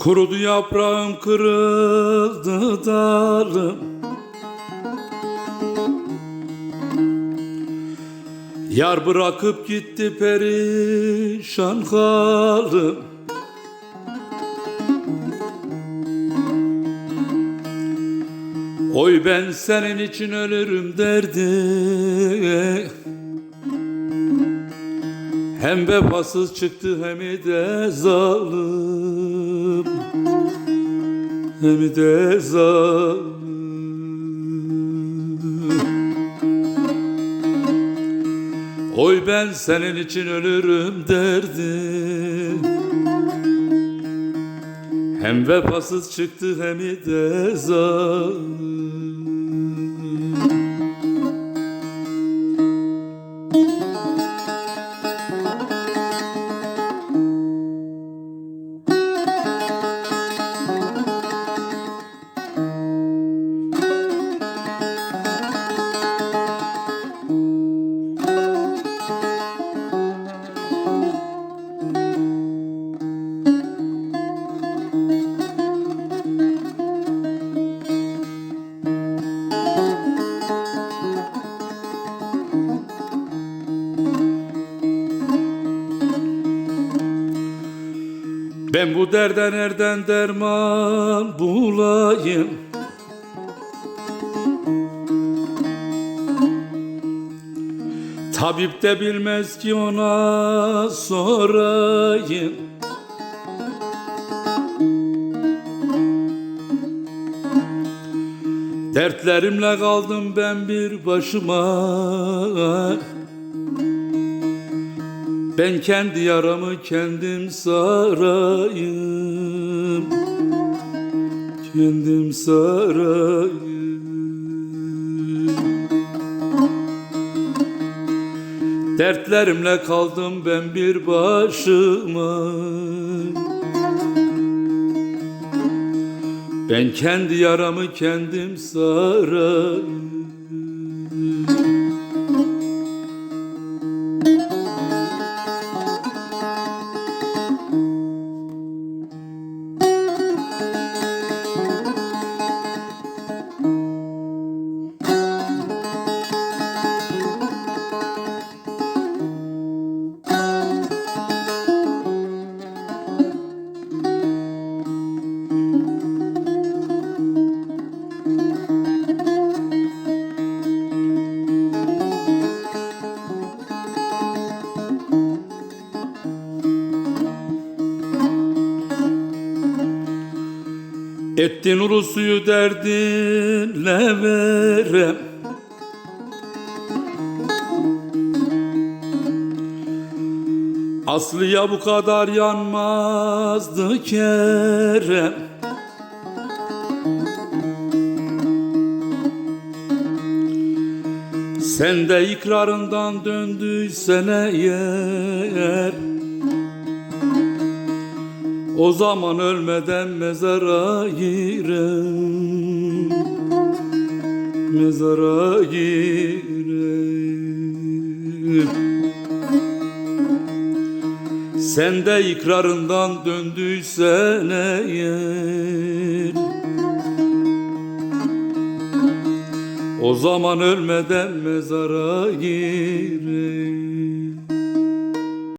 Kurudu yaprağım kırıldı dalım Yar bırakıp gitti perişan halim. Oy ben senin için ölürüm derdi. Hem vefasız çıktı hem de zalim Hem de zalim. Oy ben senin için ölürüm derdi Hem vefasız çıktı hem de zalim Ben bu derde nereden derman bulayım? Tabip de bilmez ki ona sorayım. Dertlerimle kaldım ben bir başıma ben kendi yaramı kendim sarayım. Kendim sarayım. Dertlerimle kaldım ben bir başıma. Ben kendi yaramı kendim sarayım Ettin uru suyu derdinle verem. Aslıya bu kadar yanmazdı Kerem. Sen de ikrarından döndüysen eğer o zaman ölmeden mezara girem Mezara girem Sen de ikrarından döndüysen eğer O zaman ölmeden mezara girem